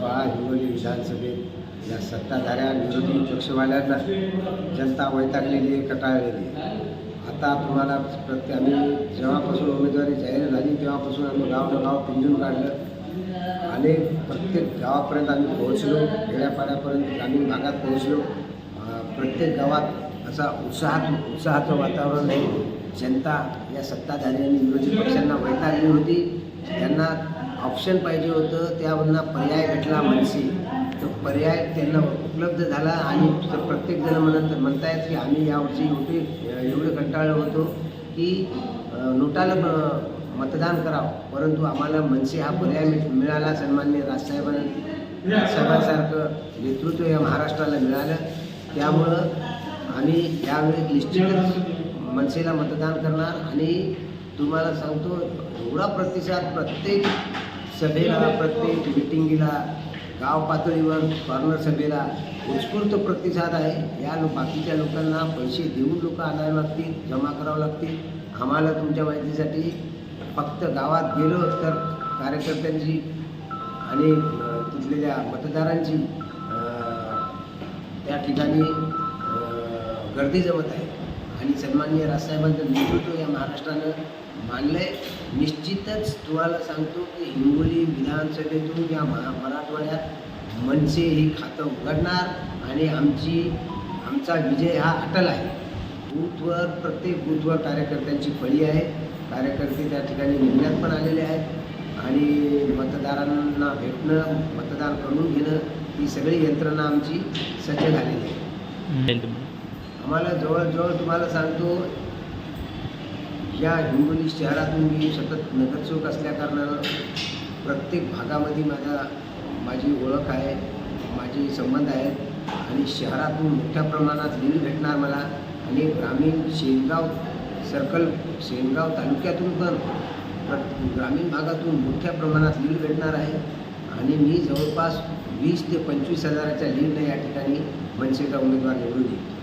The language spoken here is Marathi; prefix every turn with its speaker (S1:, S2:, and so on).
S1: पहा हिंगोली विधानसभेत या सत्ताधाऱ्या विरोधी पक्षवाल्यांना जनता वैतागलेली आहे कटाळलेली आता तुम्हाला प्रत्येक आम्ही जेव्हापासून उमेदवारी जाहीर झाली तेव्हापासून आम्ही गावोगाव पिंजून काढलं. आणि प्रत्येक गावापर्यंत आम्ही पोहोचलो खेड्यापाड्यापर्यंत ग्रामीण भागात पोहोचलो. प्रत्येक गावात असा उत्साहात उत्साहाचं वातावरण आहे. जनता या सत्ताधारी आणि विरोधी पक्षांना वैतागली होती. त्यांना ऑप्शन पाहिजे होतं त्यामधला पर्याय भेटला मनसे तो पर्याय त्यांना उपलब्ध झाला आणि प्रत्येकजण म्हणत म्हणतायत की आम्ही यावर्षी एवढे एवढे कंटाळलो होतो की नोटाला मतदान करावं. परंतु आम्हाला मनसे हा पर्याय मिळाला सन्मान्य राजसाहेबांना. राजसाहेबांसारखं नेतृत्व या महाराष्ट्राला मिळालं. त्यामुळं आम्ही यावेळी निश्चितच मनसेला मतदान करणार आणि तुम्हाला सांगतो एवढा प्रतिसाद प्रत्येक सभेला प्रत्येक मिटिंगीला गाव पातळीवर कॉर्नर सभेला उत्स्फूर्त प्रतिसाद आहे. या लो बाकीच्या लोकांना पैसे देऊन लोक आणावे लागतील जमा करावं लागतील. आम्हाला तुमच्या माहितीसाठी फक्त गावात गेलो तर कार्यकर्त्यांची आणि तिथलेल्या मतदारांची त्या ठिकाणी गर्दी जमत आहे. आणि सन्माननीय राजसाहेबांचं नेतृत्व या महाराष्ट्रानं मानलं आहे निश्चितच तुम्हाला सांगतो की हिंगोली विधानसभेतून या महा मराठवाड्यात मनसे हे खातं उघडणार आणि आमची आमचा विजय हा अटल आहे. बूथवर प्रत्येक बूथवर कार्यकर्त्यांची फळी आहे. कार्यकर्ते त्या ठिकाणी निघण्यात पण आलेले आहेत. आणि मतदारांना भेटणं मतदान करून घेणं ही सगळी यंत्रणा आमची सज्ज झालेली आहे. आम्हाला जवळजवळ तुम्हाला सांगतो या हिंगोली शहरातून मी सतत नगरसेवक असल्याकारणानं प्रत्येक भागामध्ये माझा माझी ओळख आहे माझे संबंध आहेत आणि शहरातून मोठ्या प्रमाणात लीड भेटणार मला आणि ग्रामीण शेनगाव सर्कल शेनगाव तालुक्यातून पण प्र- ग्रामीण भागातून मोठ्या प्रमाणात लीड भेटणार आहे आणि मी जवळपास वीस ते पंचवीस हजाराच्या लीडनं या ठिकाणी मनसेचा उमेदवार निवडून येईल